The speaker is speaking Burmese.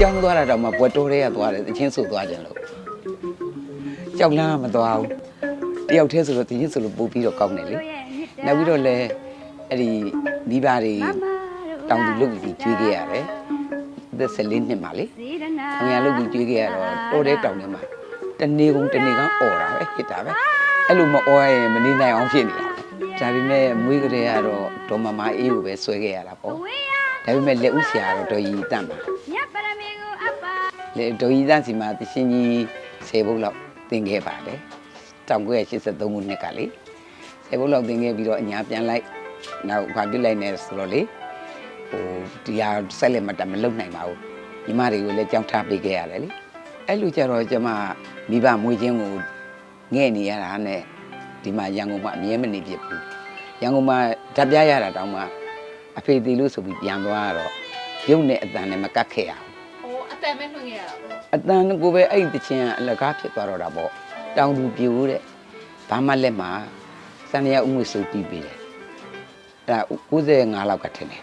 ကြောင်းသွားတာတော့မှဘွယ်တိုးတွေကသွားတယ်တချင်းဆိုသွားကြလို့ကြောက်လန်းကမသွားဘူးတယောက်တည်းဆိုတော့တချင်းဆိုလို့ပို့ပြီးတော့ကောင်းတယ်လေနောက်ပြီးတော့လည်းအဲ့ဒီမိဘတွေတောင်သူလုပ်ပြီးကျွေးခဲ့ရတယ်သက်14နှစ်မှလေအငယ်လုပ်ပြီးကျွေးခဲ့ရတော့တိုးတဲ့တောင်ထဲမှာတနေကုန်တနေကအော်တာပဲဟစ်တာပဲအဲ့လိုမအော်ရရင်မနေနိုင်အောင်ဖြစ်နေတာဒါပေမဲ့မွေးကလေးကတော့ဒေါ်မမအေးကိုပဲဆွဲခဲ့ရတာပေါ့ ဒါပေမဲ့လက်ဥဆရာကတော့ဒေါ်ကြီးတန့်ပါလေဒေါ်ကြီးသားစီမှာတရှင်ကြီး10ဘုတ်လောက်တင်ခဲ့ပါတယ်1983ခုနှစ်ကလေ10ဘုတ်လောက်တင်ခဲ့ပြီးတော့အညာပြန်လိုက်နောက်ဘာပြစ်လိုက်နေဆိုတော့လေဟိုဒီဟာဆက်လက်မတက်မလုံနိုင်ပါဘူးညီမတွေကိုလည်းကြောင်းထားပေးခဲ့ရတယ်လေအဲ့လိုကြတော့ကျမမိဘမွေးချင်းကိုငဲ့နေရတာနဲ့ဒီမှာရန်ကုန်မှာအမြဲမနေဖြစ်ဘူးရန်ကုန်မှာဓာတ်ပြရတာတောင်မှ အဖေတီလို့ဆိုပြီးပြန်သွားတော့ရုပ်နဲ့အတန်နဲ့မကတ်ခဲ့ရဘူးဟိုအတန်မဲ့နှုတ်ရတာပေါ့အတန်ကိုပဲအဲ့ဒီတခြင်းကအလကားဖြစ်သွားတော့တာပေါ့တောင်သူပြိုတဲ့ဘာမှလက်မှာစံရဥငွေစုပ်ပြီးပြီလေအဲ့ဒါ95လောက်ကထင်တယ်